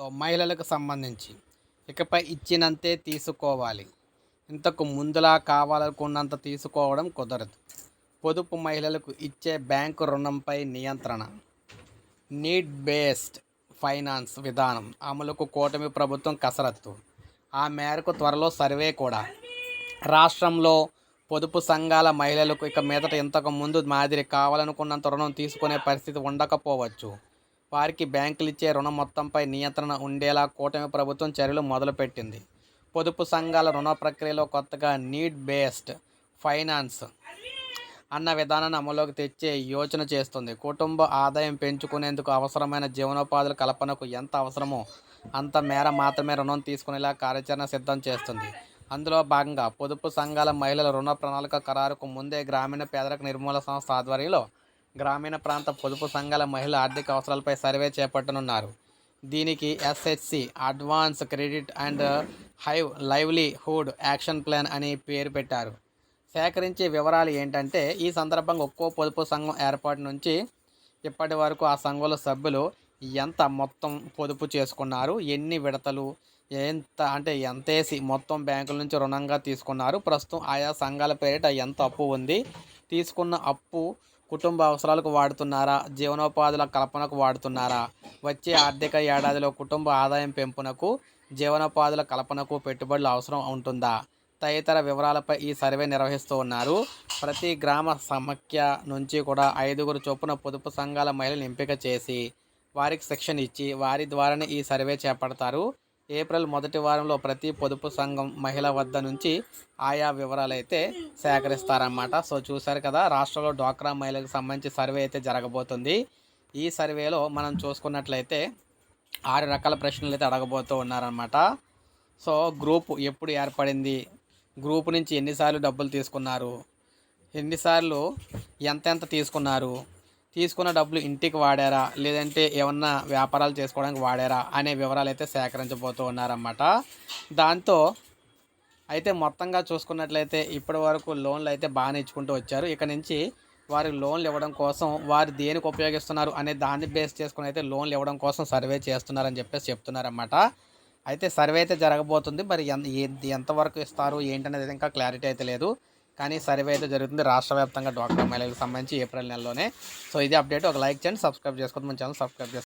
లో మహిళలకు సంబంధించి ఇకపై ఇచ్చినంతే తీసుకోవాలి. ఇంతకు ముందులా కావాలనుకున్నంత తీసుకోవడం కుదరదు. పొదుపు మహిళలకు ఇచ్చే బ్యాంకు రుణంపై నియంత్రణ. నీడ్ బేస్డ్ ఫైనాన్స్ విధానం అమలుకు కూటమి ప్రభుత్వం కసరత్తు. ఆ మేరకు త్వరలో సర్వే కూడా. రాష్ట్రంలో పొదుపు సంఘాల మహిళలకు ఇక మీదట ఇంతకు ముందు మాదిరి కావాలనుకున్నంత రుణం తీసుకునే పరిస్థితి ఉండకపోవచ్చు. వారికి బ్యాంకులు ఇచ్చే మొత్తంపై నియంత్రణ ఉండేలా కూటమి ప్రభుత్వం చర్యలు మొదలుపెట్టింది. పొదుపు సంఘాల రుణ ప్రక్రియలో కొత్తగా నీడ్ బేస్డ్ ఫైనాన్స్ అన్న విధానాన్ని అమలులోకి తెచ్చే యోచన చేస్తుంది. కుటుంబ ఆదాయం పెంచుకునేందుకు అవసరమైన జీవనోపాధుల కల్పనకు ఎంత అవసరమో అంత మేర మాత్రమే రుణం తీసుకునేలా కార్యాచరణ సిద్ధం చేస్తుంది. అందులో భాగంగా పొదుపు సంఘాల మహిళల రుణ ప్రణాళిక ఖరారుకు ముందే గ్రామీణ పేదరిక నిర్మూలన సంస్థ ఆధ్వర్యంలో గ్రామీణ ప్రాంత పొదుపు సంఘాల మహిళల ఆర్థిక అవసరాలపై సర్వే చేపట్టనున్నారు. దీనికి SHC advance credit and hive livelihood action plan అని పేరు పెట్టారు. సేకరించే వివరాలు ఏంటంటే ఈ సందర్భంగా ఒక్కో పొదుపు సంఘం ఏర్పాటు నుంచి ఇప్పటి వరకు ఆ సంఘంలో సభ్యులు ఎంత మొత్తం పొదుపు చేసుకున్నారు ఎన్ని విడతలు ఎంత అంటే ఎంత వేసి మొత్తం బ్యాంకుల నుంచి రుణంగా తీసుకున్నారు ప్రస్తుతం ఆయా సంఘాల పేరిట ఎంత అప్పు ఉంది తీసుకున్న అప్పు కుటుంబ అవసరాలకు వాడుతున్నారా? జీవనోపాధుల కల్పనకు వాడుతున్నారా? వచ్చే ఆర్థిక ఏడాదిలో కుటుంబ ఆదాయం పెంపునకు జీవనోపాధుల కల్పనకు పెట్టుబడులు అవసరం ఉంటుందా? తదితర వివరాలపై ఈ సర్వే నిర్వహిస్తూ ఉన్నారు. ప్రతి గ్రామ సమాఖ్య నుంచి కూడా ఐదుగురు చొప్పున పొదుపు సంఘాల మహిళలను ఎంపిక చేసి వారికి శిక్షణ ఇచ్చి వారి ద్వారానే ఈ సర్వే చేపడతారు. ఏప్రిల్ మొదటి వారంలో ప్రతి పొదుపు సంఘం మహిళ వద్ద నుంచి ఆయా వివరాలు అయితే సేకరిస్తారన్నమాట. సో చూశారు కదా రాష్ట్రంలో డ్వాక్రా మహిళలకు సంబంధించి సర్వే అయితే జరగబోతుంది. ఈ సర్వేలో మనం చూసుకున్నట్లయితే ఆరు రకాల ప్రశ్నలు అయితే అడగబోతూ ఉన్నారన్నమాట. సో గ్రూప్ ఎప్పుడు ఏర్పడింది? గ్రూప్ నుంచి ఎన్నిసార్లు డబ్బులు తీసుకున్నారు? ఎన్నిసార్లు ఎంతెంత తీసుకున్నారు? తీసుకున్న డబ్బులు ఇంటికి వాడారా? లేదంటే ఏమన్నా వ్యాపారాలు చేసుకోవడానికి వాడారా? అనే వివరాలు అయితే సేకరించబోతూ ఉన్నారన్నమాట. దాంతో అయితే మొత్తంగా చూసుకున్నట్లయితే ఇప్పటి వరకు లోన్లు అయితే బాగానే ఇచ్చుకుంటూ వచ్చారు. ఇక నుంచి వారికి లోన్లు ఇవ్వడం కోసం వారు దేనికి ఉపయోగిస్తున్నారు అనే దాన్ని బేస్ చేసుకుని అయితే లోన్లు ఇవ్వడం కోసం సర్వే చేస్తున్నారని చెప్పేసి చెప్తున్నారన్నమాట. అయితే సర్వే అయితే జరగబోతుంది. మరి ఎంత ఎంతవరకు ఇస్తారు? ఏంటనేది ఇంకా క్లారిటీ అయితే లేదు. కానీ సర్వే అయితే జరుగుతుంది. రాష్ట్ర వ్యాప్తంగా డ్వాక్రా మహిళలకు సంబంధించి ఏప్రిల్ నెలలోనే. సో ఇది అప్డేట్. ఒక లైక్ చేయండి సబ్స్క్రైబ్ చేసుకోండి మన ఛానల్ సబ్స్క్రైబ్ చేసుకోండి